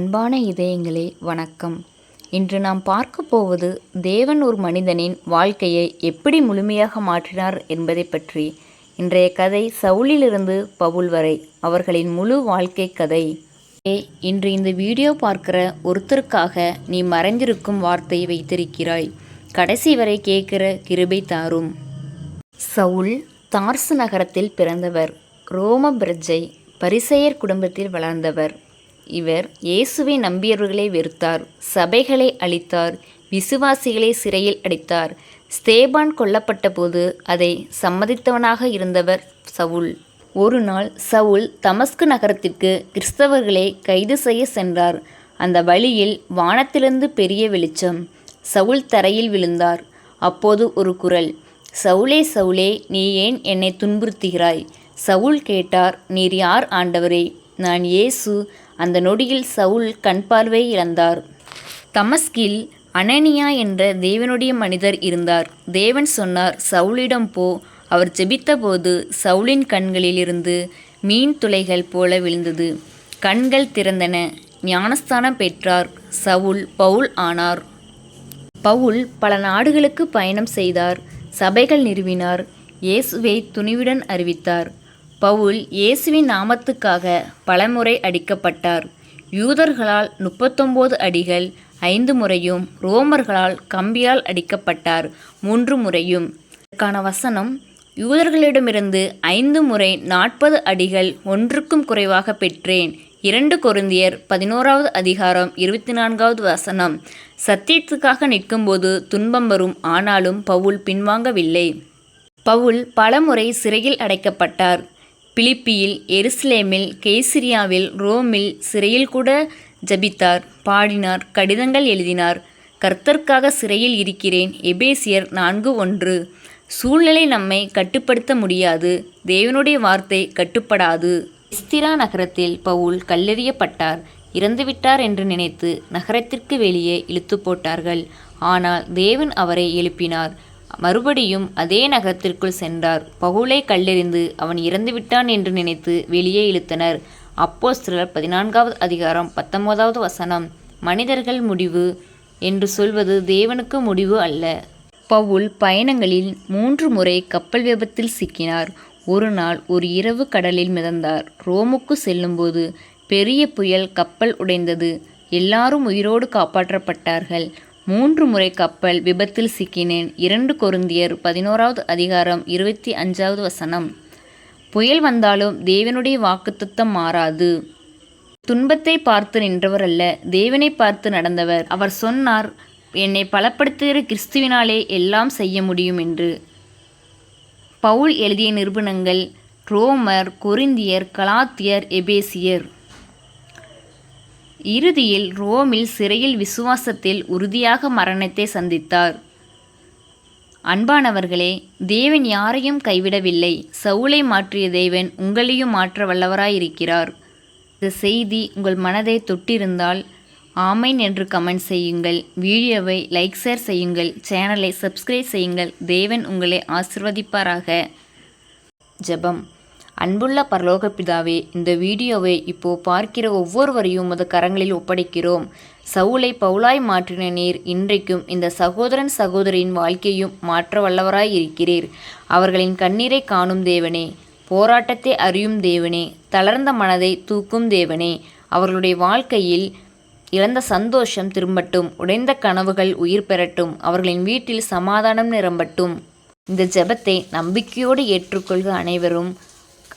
அன்பான இதயங்களே வணக்கம். இன்று நாம் பார்க்க போவது தேவன் ஒரு மனிதனின் வாழ்க்கையை எப்படி முழுமையாக மாற்றினார் என்பதை பற்றி. இன்றைய கதை சவுலிலிருந்து பவுல் வரை அவர்களின் முழு வாழ்க்கை கதை. ஏ இன்று இந்த வீடியோ பார்க்கிற ஒருத்தருக்காக நீ மறைந்திருக்கும் வார்த்தையை வைத்திருக்கிறாய். கடைசி வரை கேட்கிற கிருபை தாரும். சவுல் தார்சு நகரத்தில் பிறந்தவர். ரோம பிரஜை பரிசெயர் குடும்பத்தில் வளர்ந்தவர். இவர் இயேசுவை நம்பியவர்களை வெறுத்தார் சபைகளை அழித்தார் விசுவாசிகளை சிறையில் அடைத்தார். ஸ்தேபான் கொல்லப்பட்டபோது அதை சம்மதித்தவனாக இருந்தவர் சவுல். ஒரு நாள் சவுல் தமஸ்கு நகரத்திற்கு கிறிஸ்தவர்களை கைது செய்ய சென்றார். அந்த வழியில் வானத்திலிருந்து பெரிய வெளிச்சம். சவுல் தரையில் விழுந்தார். அப்போது ஒரு குரல் சவுலே சவுலே நீ ஏன் என்னை துன்புறுத்துகிறாய்? சவுல் கேட்டார் நீர் யார் ஆண்டவரே? நான் இயேசு அந்த நொடியில் சவுல் கண் பார்வை இழந்தார். தமஸ்கில் அனனியா என்ற தேவனுடைய மனிதர் இருந்தார். தேவன் சொன்னார் சவுலிடம் போ. அவர் ஜெபித்தபோது சவுலின் கண்களிலிருந்து மீன் துளைகள் போல விழுந்தது. கண்கள் திறந்தன. ஞானஸ்தானம் பெற்றார். சவுல் பவுல் ஆனார். பவுல் பல நாடுகளுக்கு பயணம் செய்தார். சபைகள் நிறுவினார். இயேசுவை துணிவுடன் அறிவித்தார். பவுல் இயேசுவின் நாமத்துக்காக பலமுறை அடிக்கப்பட்டார். யூதர்களால் முப்பத்தொம்போது அடிகள் ஐந்து முறையும் ரோமர்களால் கம்பியால் அடிக்கப்பட்டார். மூன்று முறையும். இதற்கான வசனம் யூதர்களிடமிருந்து ஐந்து முறை நாற்பது அடிகள் ஒன்றுக்கும் குறைவாக பெற்றேன். இரண்டு கொருந்தியர் பதினோராவது அதிகாரம் இருபத்தி நான்காவது வசனம். சத்தியத்துக்காக நிற்கும்போது துன்பம் வரும் ஆனாலும் பவுல் பின்வாங்கவில்லை. பவுல் பலமுறை சிறையில் அடைக்கப்பட்டார். பிலிப்பியில் எருசலேமில் கேசிரியாவில் ரோமில் சிறையில் கூட ஜபித்தார். பாடினார் கடிதங்கள் எழுதினார். கர்த்தர்க்காக சிறையில் இருக்கிறேன். எபேசியர் நான்கு ஒன்று. சூழ்நிலை நம்மை கட்டுப்படுத்த முடியாது. தேவனுடைய வார்த்தை கட்டுப்படாது. இஸ்திரா நகரத்தில் பவுல் கல்லெறியப்பட்டார். இறந்துவிட்டார் என்று நினைத்து நகரத்திற்கு வெளியே இழுத்து போட்டார்கள். ஆனால் தேவன் அவரை எழுப்பினார். மறுபடியும் அதே நகரத்திற்குள் சென்றார். பகுலை கல்லெறிந்து அவன் இறந்துவிட்டான் என்று நினைத்து வெளியே இழுத்தனர். அப்போ சிலர் பதினான்காவது அதிகாரம் பத்தொன்பதாவது வசனம். மனிதர்கள் முடிவு என்று சொல்வது தேவனுக்கு முடிவு அல்ல. பவுல் பயணங்களில் மூன்று முறை கப்பல் விபத்தில் சிக்கினார். ஒரு நாள் ஒரு இரவு கடலில் மிதந்தார். ரோமுக்கு செல்லும்போது பெரிய புயல் கப்பல் உடைந்தது. எல்லாரும் உயிரோடு காப்பாற்றப்பட்டார்கள். மூன்று முறை கப்பல் விபத்தில் சிக்கினேன். இரண்டு கொருந்தியர் பதினோராவது அதிகாரம் இருபத்தி அஞ்சாவது வசனம். புயல் வந்தாலும் தேவனுடைய வாக்குத்தத்தம் மாறாது. துன்பத்தை பார்த்து நின்றவர் அல்ல தேவனை பார்த்து நடந்தவர். அவர் சொன்னார் என்னை பலப்படுத்துகிற கிறிஸ்துவினாலே எல்லாம் செய்ய முடியும் என்று. பவுல் எழுதிய நிறுவனங்கள் ரோமர் கொரிந்தியர் கலாத்தியர் எபேசியர். இறுதியில் ரோமில் சிறையில் விசுவாசத்தில் உறுதியாக மரணத்தை சந்தித்தார். அன்பானவர்களே தேவன் யாரையும் கைவிடவில்லை. சவுளை மாற்றிய தேவன் உங்களையும் மாற்ற வல்லவராயிருக்கிறார். இந்த செய்தி உங்கள் மனதை தொட்டிருந்தால் ஆமைன் என்று கமெண்ட் செய்யுங்கள். வீடியோவை லைக் ஷேர் செய்யுங்கள். சேனலை சப்ஸ்கிரைப் செய்யுங்கள். தேவன் உங்களை ஆசிர்வதிப்பாராக. ஜெபம். அன்புள்ள பரலோக பிதாவே இந்த வீடியோவை இப்போ பார்க்கிற ஒவ்வொருவரையும் உமது கரங்களில் ஒப்படைக்கிறோம். சவுளை பவுலாய் மாற்றின நீர் இன்றைக்கும் இந்த சகோதரன் சகோதரியின் வாழ்க்கையும் மாற்ற வல்லவராய் இருக்கிறீர். அவர்களின் கண்ணீரை காணும் தேவனே போராட்டத்தை அறியும் தேவனே தளர்ந்த மனதை தூக்கும் தேவனே. அவர்களுடைய வாழ்க்கையில் இழந்த சந்தோஷம் திரும்பட்டும் உடைந்த கனவுகள் உயிர் பெறட்டும் அவர்களின் வீட்டில் சமாதானம் நிரம்பட்டும். இந்த ஜெபத்தை நம்பிக்கையோடு ஏற்றுக்கொள்க அனைவரும்.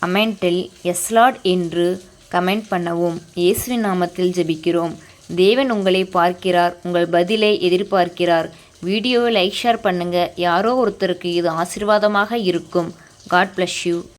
அமெண்டில் எஸ்லாட் என்று கமெண்ட் பண்ணவும். இயேசுவின் நாமத்தில் ஜெபிக்கிறோம். தேவன் உங்களை பார்க்கிறார் உங்கள் பதிலை எதிர்பார்க்கிறார். வீடியோவை லைக் ஷேர் பண்ணுங்கள் யாரோ ஒருத்தருக்கு இது ஆசிர்வாதமாக இருக்கும். God bless you.